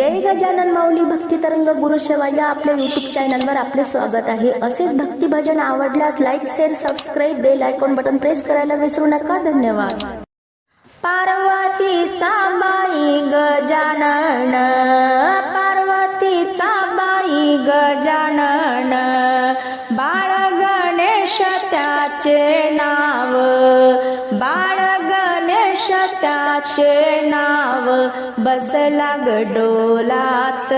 जय गजानन माऊली भक्ती तरंग गुरु सेवा या आपल्या युट्यूब चॅनलवर आपले स्वागत आहे. असेच भक्ती भजन आवडल्यास like share subscribe bell icon button press करायला विसरू नका. धन्यवाद. पार्वतीचा बाई गजानन पार्वतीचा बाई गजानन बाळ गणेश त्याचे नाव बाळ त्याचे नाव बसला गडोलात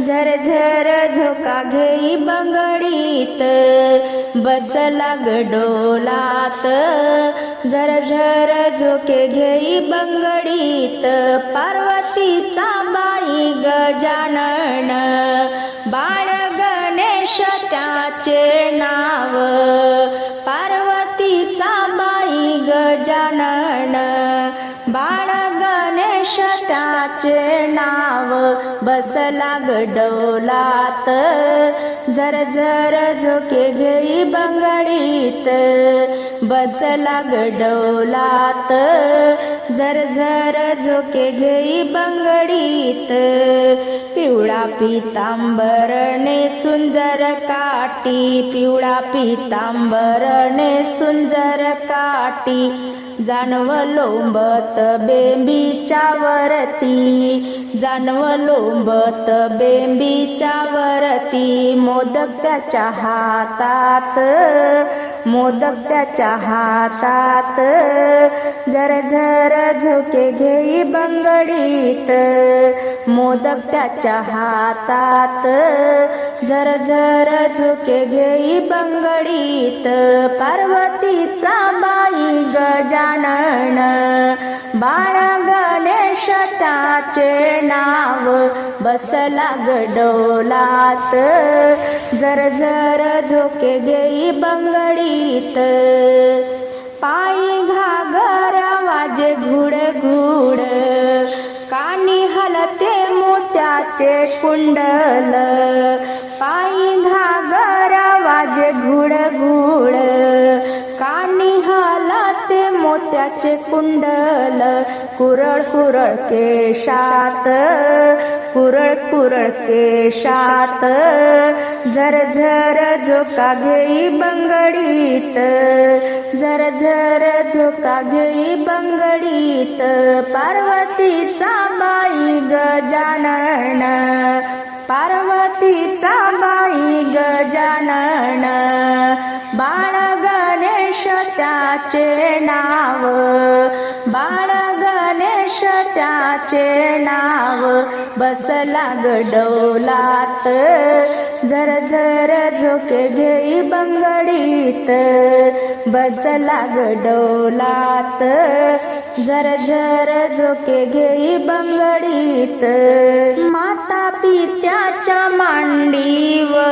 झर झर झोका घेई बंगडीत. बसला गडोलात झर झर झोके घेई बंगडीत. पार्वतीचा बाई गजानन बाळ गणेश त्याचे नाव गणेश त्याचे नाव बसला गडवलात. झर झर झोके घेई बंगडीत बसला गडवलात. झर झर झोके घेई बंगडीत पिवळा पितांबरणे सुंदर काटी पिवळा पितांबरणे सुंदर काटी जानव लोंबत बेंबीच्या वरती जानव लोंबत बेंबीच्या वरती मोदक त्याच्या हातात. मोदक त्याच्या हातात. झर झर झोके घेई बंगडीत मोदक त्याच्या हातात. झर झर झोके घेई बंगडीत पार्वतीचा बाई गजानन बाळ गणेश त्याचे नाव बसला गडोलात. जर झर झोके घेई बंगडीत. पायी घागर वाजे घुड घुड कानी हलते मोत्याचे कुंडल. पायी घागर त्याचे कुंडल कुरळ कुरळ केशात कुरळ कुरळ केशात. झर झर झोका घेई बंगडीत झर झर झोका घेई बंगडीत. पार्वतीचा बाई गजानन पार्वतीचा बाई गजानन त्याचे नाव. बाळ गणेश त्याचे नाव. बसला गडवलात. झर झर झोके घेई बंगडीत. बसला गडवलात. झर झर झोके घेई बंगडीत. माता पित्याच्या मांडीवर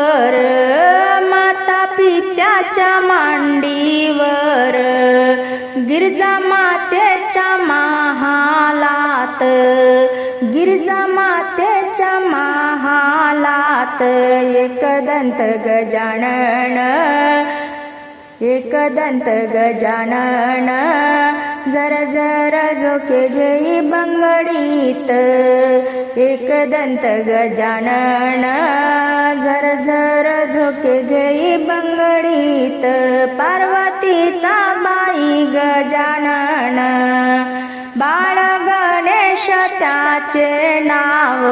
गिरजा मातेच्या महालात गिरजा मातेच्या महालात एकदंत गजानन एकदंत गजानन जर जर झोके घेई बंगडीत एकदंत गजानन झर जर झोके घेई बंगडीत पा त्याचे नाव.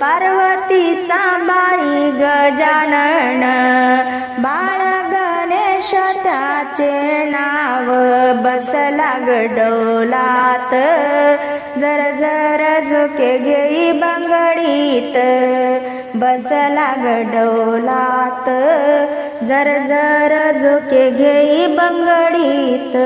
पार्वतीचा बाई गजानन. बाळ गणेश त्याचे नाव. बसला गडोलात. झर झर झोके घेई बंगडीत. बसला गडोलात. जर झर झोके घेई बंगडीत.